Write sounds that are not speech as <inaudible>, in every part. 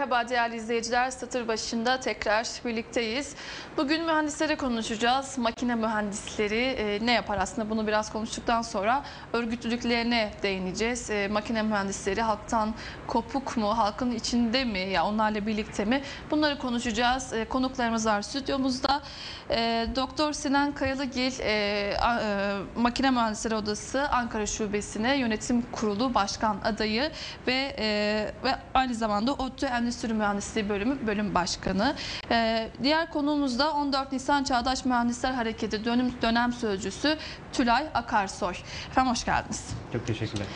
Merhaba değerli izleyiciler. Satır başında tekrar birlikteyiz. Bugün mühendislere konuşacağız. Makine mühendisleri e, ne yapar aslında bunu biraz konuştuktan sonra örgütlülüklerine değineceğiz. E, makine mühendisleri halktan kopuk mu, halkın içinde mi ya onlarla birlikte mi? Bunları konuşacağız. E, konuklarımız var stüdyomuzda. E, Doktor Sinan Kayalıgil e, e, Makine Mühendisleri Odası Ankara Şubesi'ne yönetim kurulu başkan adayı ve e, ve aynı zamanda ODTÜ Endüstri Mühendisliği Bölümü bölüm başkanı. E, diğer konuğumuz da 14 Nisan Çağdaş Mühendisler Hareketi dönem, dönem sözcüsü Tülay Akarsoy. Efendim hoş geldiniz. Çok teşekkürler.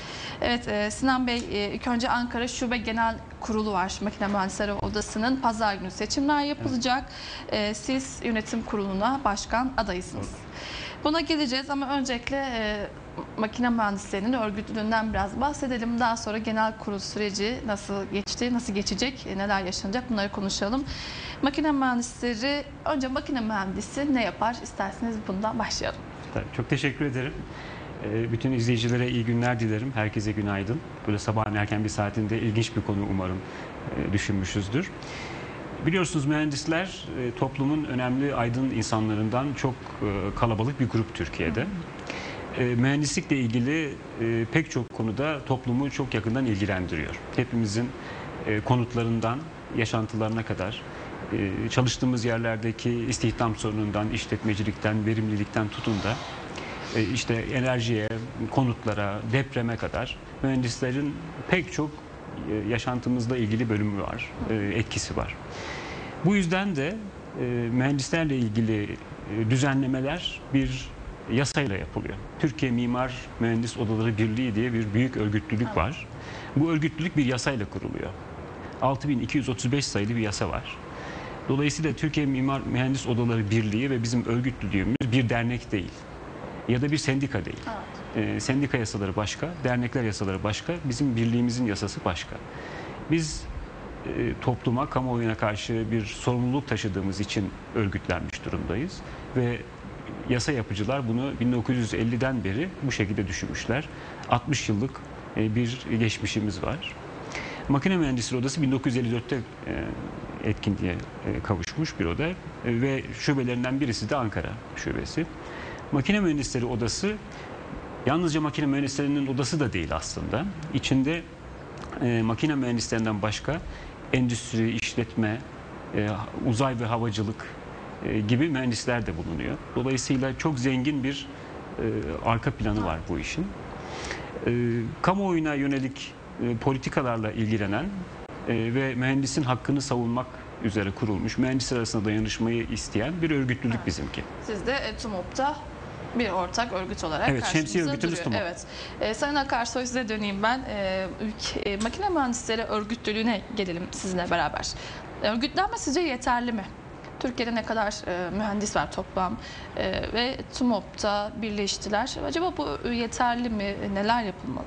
Evet e, Sinan Bey e, ilk önce Ankara Şube Genel Kurulu var Makine Mühendisleri Odası'nın pazar günü seçimler yapılacak. E, Siz yönetim kuruluna başkan adayısınız. Buna geleceğiz ama öncelikle e, makine mühendislerinin örgütlülüğünden biraz bahsedelim. Daha sonra genel kurul süreci nasıl geçti, nasıl geçecek, e, neler yaşanacak bunları konuşalım. Makine mühendisleri, önce makine mühendisi ne yapar? İsterseniz bundan başlayalım. Tabii, Çok teşekkür ederim. Ee, Bütün izleyicilere iyi günler dilerim. Herkese günaydın. Böyle sabahın erken bir saatinde ilginç bir konu umarım e, düşünmüşüzdür. Biliyorsunuz mühendisler e, toplumun önemli aydın insanlarından çok e, kalabalık bir grup Türkiye'de. E, Mühendislikle ilgili e, pek çok konuda toplumu çok yakından ilgilendiriyor. Hepimizin e, konutlarından yaşantılarına kadar e, çalıştığımız yerlerdeki istihdam sorunundan, işletmecilikten, verimlilikten tutun da e, işte enerjiye, konutlara, depreme kadar mühendislerin pek çok e, yaşantımızla ilgili bölümü var, e, etkisi var. Bu yüzden de e, mühendislerle ilgili e, düzenlemeler bir yasayla yapılıyor. Türkiye Mimar Mühendis Odaları Birliği diye bir büyük örgütlülük var. Bu örgütlülük bir yasayla kuruluyor. 6235 sayılı bir yasa var. Dolayısıyla Türkiye Mimar Mühendis Odaları Birliği ve bizim örgütlülüğümüz bir dernek değil ya da bir sendika değil. Ee, sendika yasaları başka, dernekler yasaları başka, bizim birliğimizin yasası başka. Biz e, topluma, kamuoyuna karşı bir sorumluluk taşıdığımız için örgütlenmiş durumdayız ve yasa yapıcılar bunu 1950'den beri bu şekilde düşünmüşler. 60 yıllık e, bir geçmişimiz var. Makine Mühendisleri Odası 1954'te e, etkinliğe e, kavuşmuş bir oda ve şubelerinden birisi de Ankara şubesi. Makine Mühendisleri Odası yalnızca makine mühendislerinin odası da değil aslında. İçinde makine mühendislerinden başka endüstri, işletme, uzay ve havacılık gibi mühendisler de bulunuyor. Dolayısıyla çok zengin bir e, arka planı var bu işin. E, kamuoyuna yönelik e, politikalarla ilgilenen e, ve mühendisin hakkını savunmak üzere kurulmuş, mühendisler arasında dayanışmayı isteyen bir örgütlülük bizimki. Siz de e, TUMOP'ta bir ortak örgüt olarak Evet, şemsiye örgütümüz duruyor. Evet. E, Sayın Akarsoy size döneyim ben. E, ülke, e, makine mühendisleri örgütlülüğüne gelelim sizinle beraber. Örgütlenme sizce yeterli mi? Türkiye'de ne kadar e, mühendis var toplam E, ve TUMOP'ta birleştiler. Acaba bu yeterli mi? Neler yapılmalı?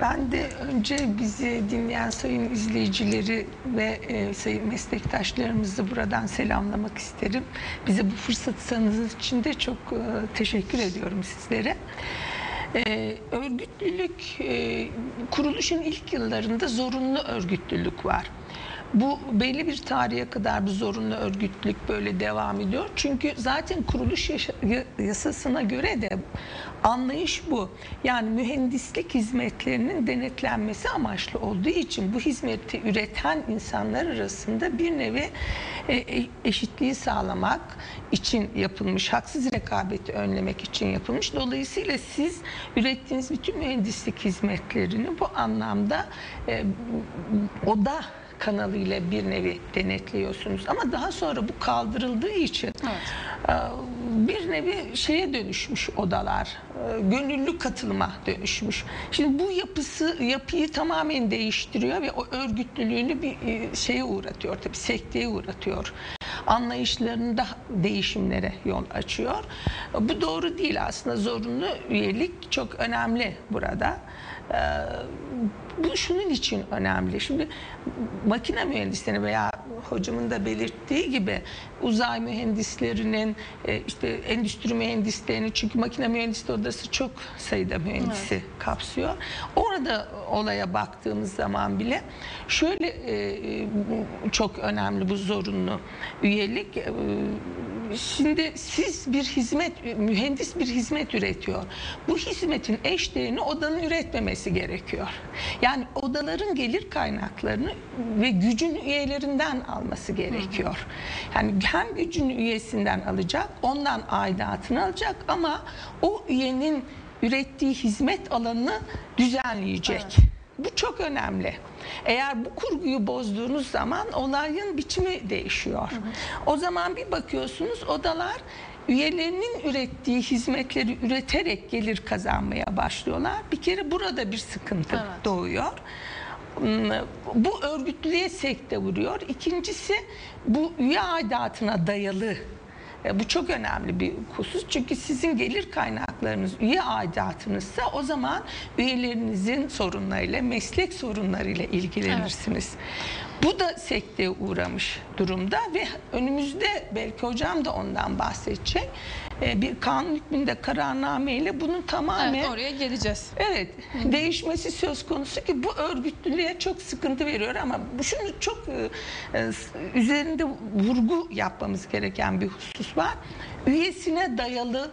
Ben de önce bizi dinleyen sayın izleyicileri ve e, sayın meslektaşlarımızı buradan selamlamak isterim. Bize bu fırsatı tanıdığınız için de çok e, teşekkür ediyorum sizlere. E, örgütlülük, e, kuruluşun ilk yıllarında zorunlu örgütlülük var. Bu belli bir tarihe kadar bu zorunlu örgütlülük böyle devam ediyor. Çünkü zaten kuruluş yasasına göre de anlayış bu. Yani mühendislik hizmetlerinin denetlenmesi amaçlı olduğu için bu hizmeti üreten insanlar arasında bir nevi e, e, eşitliği sağlamak için yapılmış, haksız rekabeti önlemek için yapılmış. Dolayısıyla siz ürettiğiniz bütün mühendislik hizmetlerini bu anlamda e, oda kanalıyla bir nevi denetliyorsunuz. Ama daha sonra bu kaldırıldığı için e, bir nevi şeye dönüşmüş odalar. e, Gönüllü katılıma dönüşmüş. Şimdi bu yapısı yapıyı tamamen değiştiriyor ve o örgütlülüğünü bir e, şeye uğratıyor tabii sekteye uğratıyor. Anlayışlarında değişimlere yol açıyor. Bu doğru değil aslında zorunlu üyelik çok önemli burada. Ee, bu şunun için önemli. Şimdi makine mühendisleri veya hocamın da belirttiği gibi uzay mühendislerinin e, işte endüstri mühendislerinin çünkü makine mühendisliği odası çok sayıda mühendisi kapsıyor. Orada olaya baktığımız zaman bile şöyle e, çok önemli bu zorunlu üyelik. Şimdi siz bir hizmet, mühendis bir hizmet üretiyor. Bu hizmetin eş odanın üretmemesi gerekiyor. Yani odaların gelir kaynaklarını ve gücün üyelerinden alması gerekiyor. Yani hem gücün üyesinden alacak, ondan aidatını alacak ama o üyenin ürettiği hizmet alanını düzenleyecek. Bu çok önemli. Eğer bu kurguyu bozduğunuz zaman olayın biçimi değişiyor. O zaman bir bakıyorsunuz odalar üyelerinin ürettiği hizmetleri üreterek gelir kazanmaya başlıyorlar. Bir kere burada bir sıkıntı Evet. doğuyor. Hmm, Bu örgütlüğe sekte vuruyor. İkincisi bu üye aidatına dayalı e, Bu çok önemli bir husus. Çünkü sizin gelir kaynaklarınız üye aidatınızsa o zaman üyelerinizin sorunlarıyla, meslek sorunlarıyla ilgilenirsiniz. Bu da sekteye uğramış durumda ve önümüzde belki hocam da ondan bahsedecek. e, Bir kanun hükmünde kararnameyle bunun tamamen Evet, oraya geleceğiz. Evet, değişmesi söz konusu ki bu örgütlülüğe çok sıkıntı veriyor ama şunu çok e, e, üzerinde vurgu yapmamız gereken bir husus var. Üyesine dayalı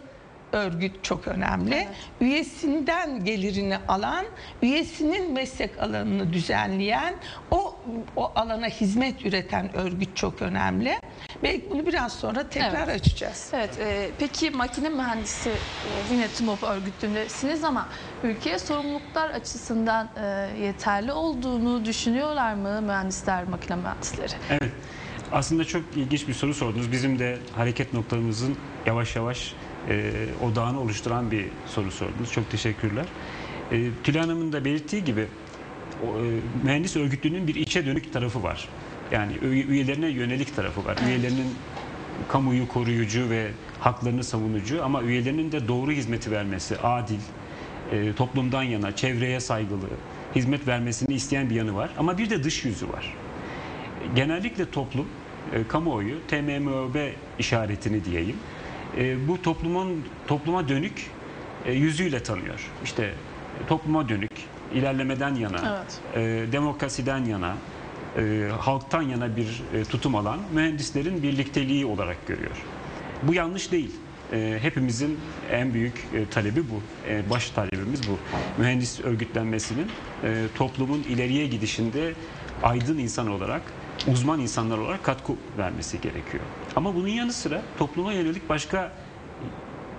örgüt çok önemli. Üyesinden gelirini alan, üyesinin meslek alanını düzenleyen, o o alana hizmet üreten örgüt çok önemli. Belki bunu biraz sonra tekrar Evet. açacağız. Evet, e, peki makine mühendisi e, yine TUMOP örgütündesiniz ama ülkeye sorumluluklar açısından e, yeterli olduğunu düşünüyorlar mı mühendisler, makine mühendisleri? Evet. Aslında çok ilginç bir soru sordunuz. Bizim de hareket noktamızın yavaş yavaş e, odağını oluşturan bir soru sordunuz. Çok teşekkürler. E, Tülay Hanım'ın da belirttiği gibi o, e, mühendis örgütlüğünün bir içe dönük tarafı var. Yani üye- üyelerine yönelik tarafı var. Üyelerinin kamuyu koruyucu ve haklarını savunucu ama üyelerinin de doğru hizmeti vermesi, adil, e, toplumdan yana, çevreye saygılı hizmet vermesini isteyen bir yanı var. Ama bir de dış yüzü var genellikle toplum, e, kamuoyu, TMMÖB işaretini diyeyim, e, bu toplumun topluma dönük e, yüzüyle tanıyor. İşte e, topluma dönük, ilerlemeden yana, e, demokrasiden yana, e, halktan yana bir e, tutum alan mühendislerin birlikteliği olarak görüyor. Bu yanlış değil. E, hepimizin en büyük e, talebi bu. E, baş talebimiz bu. Mühendis örgütlenmesinin e, toplumun ileriye gidişinde aydın insan olarak, uzman insanlar olarak katkı vermesi gerekiyor. Ama bunun yanı sıra topluma yönelik başka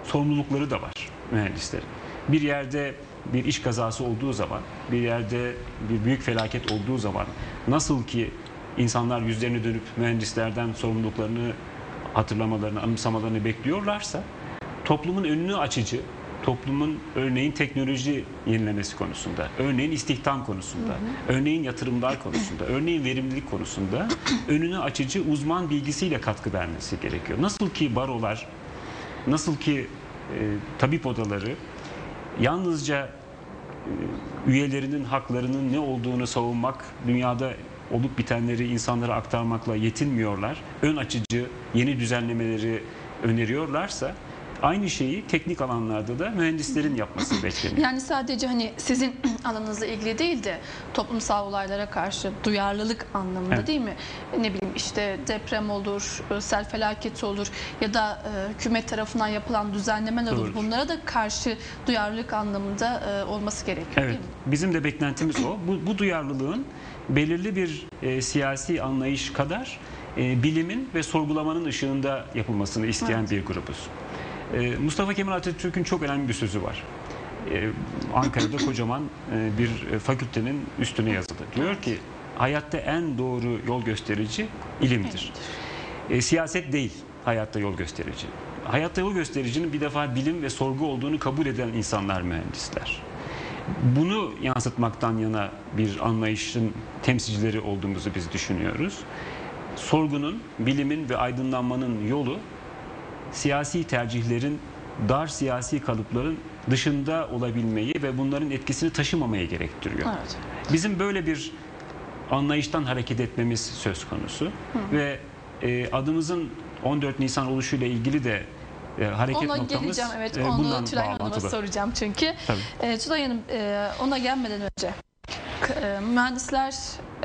sorumlulukları da var mühendislerin. Bir yerde bir iş kazası olduğu zaman, bir yerde bir büyük felaket olduğu zaman nasıl ki insanlar yüzlerini dönüp mühendislerden sorumluluklarını hatırlamalarını, anımsamalarını bekliyorlarsa toplumun önünü açıcı, toplumun örneğin teknoloji yenilemesi konusunda, örneğin istihdam konusunda, örneğin yatırımlar konusunda, örneğin verimlilik konusunda <clears throat> önünü açıcı uzman bilgisiyle katkı vermesi gerekiyor. Nasıl ki barolar, nasıl ki e, tabip odaları yalnızca e, üyelerinin haklarının ne olduğunu savunmak, dünyada olup bitenleri insanlara aktarmakla yetinmiyorlar. Ön açıcı yeni düzenlemeleri öneriyorlarsa aynı şeyi teknik alanlarda da mühendislerin yapması <laughs> bekleniyor. Yani sadece hani sizin <clears throat> alanınızla ilgili değil de toplumsal olaylara karşı duyarlılık anlamında Evet. değil mi? Ne bileyim işte deprem olur, sel felaketi olur ya da e, hükümet tarafından yapılan düzenlemeler olur. Doğrudur. Bunlara da karşı duyarlılık anlamında e, olması gerekiyor Evet, değil mi? bizim de beklentimiz o. Bu, bu duyarlılığın belirli bir e, siyasi anlayış kadar e, bilimin ve sorgulamanın ışığında yapılmasını isteyen Evet. bir grubuz. E, Mustafa Kemal Atatürk'ün çok önemli bir sözü var. E, Ankara'da kocaman e, bir fakültenin üstüne yazılı. Diyor ki hayatta en doğru yol gösterici ilimdir. E, siyaset değil hayatta yol gösterici. Hayatta yol göstericinin bir defa bilim ve sorgu olduğunu kabul eden insanlar mühendisler. Bunu yansıtmaktan yana bir anlayışın temsilcileri olduğumuzu biz düşünüyoruz. sorgunun, bilimin ve aydınlanmanın yolu siyasi tercihlerin dar siyasi kalıpların dışında olabilmeyi ve bunların etkisini taşımamayı gerektiriyor. Evet. Bizim böyle bir anlayıştan hareket etmemiz söz konusu ve e, adımızın 14 Nisan oluşuyla ilgili de e, hareket Ona noktamız geleceğim evet e, onu bundan Tülay Hanım'a bağlantılı. soracağım çünkü. Tabii. E, Tülay Hanım e, ona gelmeden önce e, mühendisler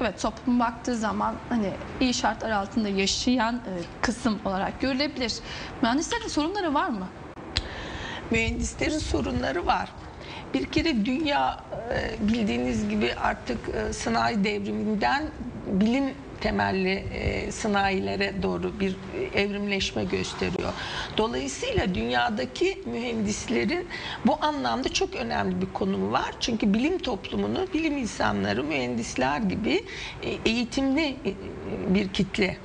evet toplum baktığı zaman hani iyi şartlar altında yaşayan e, kısım olarak görülebilir. Mühendislerin sorunları var mı? mühendislerin sorunları var. Bir kere dünya e, bildiğiniz gibi artık e, sanayi devriminden bilim temelli e, sanayilere doğru bir e, evrimleşme gösteriyor. Dolayısıyla dünyadaki mühendislerin bu anlamda çok önemli bir konumu var. Çünkü bilim toplumunu, bilim insanları, mühendisler gibi e, eğitimli e, bir kitle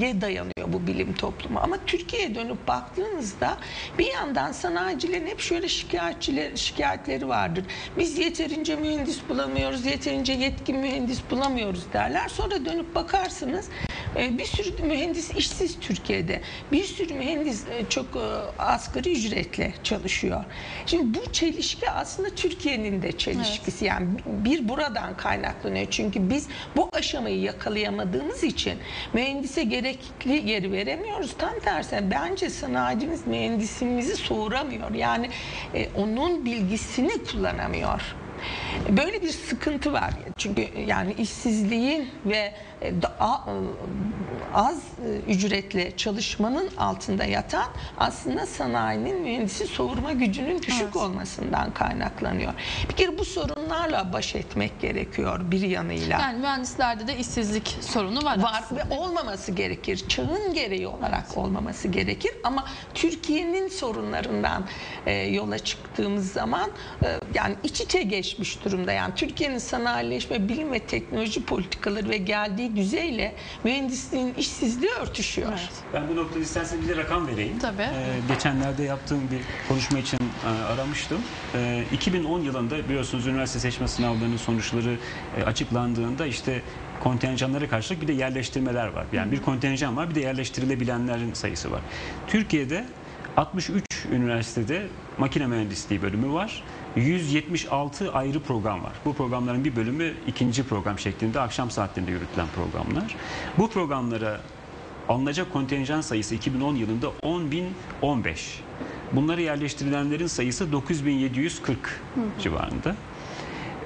ye dayanıyor bu bilim toplumu. Ama Türkiye'ye dönüp baktığınızda bir yandan sanayicilerin hep şöyle şikayetçiler, şikayetleri vardır. Biz yeterince mühendis bulamıyoruz, yeterince yetkin mühendis bulamıyoruz derler. Sonra dönüp bakarsınız e, bir sürü mühendis işsiz Türkiye'de. Bir sürü mühendis e, çok e, asgari ücretle çalışıyor. Şimdi bu çelişki aslında Türkiye'nin de çelişkisi. Yani bir buradan kaynaklanıyor. Çünkü biz bu aşamayı yakalayamadığımız için mühendise gerekli yeri veremiyoruz. Tam tersine bence sanayicimiz mühendisimizi soğuramıyor. Yani e, onun bilgisini kullanamıyor. Böyle bir sıkıntı var. Çünkü yani işsizliğin ve e, da- az e, ücretle çalışmanın altında yatan aslında sanayinin mühendisi soğurma gücünün düşük Evet. olmasından kaynaklanıyor. Bir kere bu sorunlarla baş etmek gerekiyor bir yanıyla. Yani mühendislerde de işsizlik sorunu var. var aslında. ve olmaması gerekir. Çağın gereği olarak olmaması gerekir ama Türkiye'nin sorunlarından e, yola çıktığımız zaman e, yani iç içe geçmiş durumda. Yani Türkiye'nin sanayileşme, bilim ve teknoloji politikaları ve geldiği düzeyle mühendisliğin işsizliği örtüşüyor. Evet. Ben bu noktada isterseniz bir de rakam vereyim. Tabii. Ee, geçenlerde yaptığım bir konuşma için e, aramıştım. Ee, 2010 yılında biliyorsunuz üniversite seçme sınavlarının sonuçları e, açıklandığında işte kontenjanlara karşılık bir de yerleştirmeler var. Yani bir kontenjan var bir de yerleştirilebilenlerin sayısı var. Türkiye'de 63 üniversitede makine mühendisliği bölümü var. 176 ayrı program var. Bu programların bir bölümü ikinci program şeklinde akşam saatlerinde yürütülen programlar. Bu programlara alınacak kontenjan sayısı 2010 yılında 10.015. Bunları yerleştirilenlerin sayısı 9.740 civarında.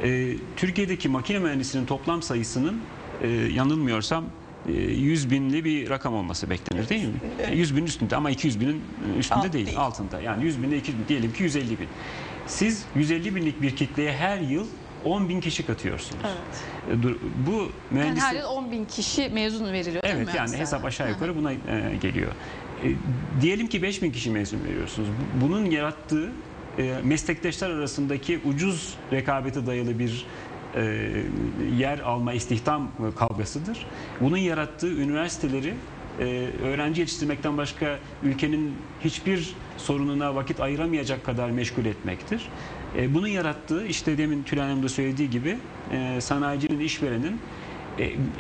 Ee, Türkiye'deki makine mühendisinin toplam sayısının e, yanılmıyorsam e, 100 binli bir rakam olması beklenir değil mi? 100 binin üstünde ama 200 binin üstünde Alt değil, değil. altında. Yani 100 binde 200 bin diyelim ki 150 bin. Siz 150 binlik bir kitleye her yıl 10 bin kişi katıyorsunuz. Evet. E, dur- Bu Yani mühendislik... her yıl 10 bin kişi mezun veriliyor değil mi Evet yani hesap aşağı yukarı buna e, geliyor. E, diyelim ki 5000 kişi mezun veriyorsunuz. Bu- Bunun yarattığı e, meslektaşlar arasındaki ucuz rekabete dayalı bir e, yer alma istihdam kavgasıdır. Bunun yarattığı üniversiteleri e, öğrenci yetiştirmekten başka ülkenin hiçbir sorununa vakit ayıramayacak kadar meşgul etmektir. E, bunun yarattığı işte demin Tülay Hanım da söylediği gibi sanayicinin, işverenin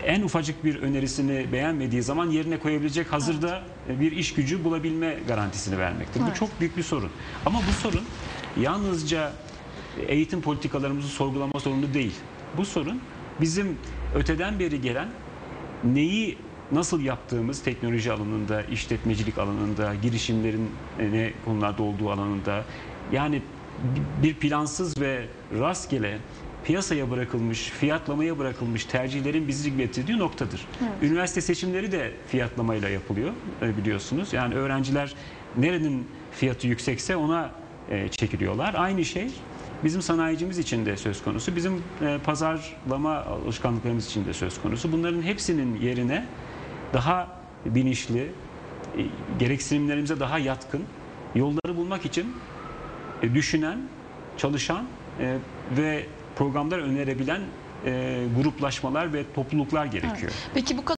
en ufacık bir önerisini beğenmediği zaman yerine koyabilecek hazırda e, bir iş gücü bulabilme garantisini vermektir. Evet. Bu çok büyük bir sorun. Ama bu sorun yalnızca eğitim politikalarımızı sorgulama sorunu değil. Bu sorun bizim öteden beri gelen neyi nasıl yaptığımız teknoloji alanında, işletmecilik alanında, girişimlerin e, ne konularda olduğu alanında yani bir plansız ve rastgele piyasaya bırakılmış, fiyatlamaya bırakılmış tercihlerin bizi getirdiği noktadır. Üniversite seçimleri de fiyatlamayla yapılıyor e, biliyorsunuz. Yani öğrenciler nerenin fiyatı yüksekse ona e, çekiliyorlar. Aynı şey bizim sanayicimiz için de söz konusu. Bizim e, pazarlama alışkanlıklarımız için de söz konusu. Bunların hepsinin yerine daha bilinçli, gereksinimlerimize daha yatkın yolları bulmak için düşünen, çalışan ve programlar önerebilen e, gruplaşmalar ve topluluklar gerekiyor. Peki bu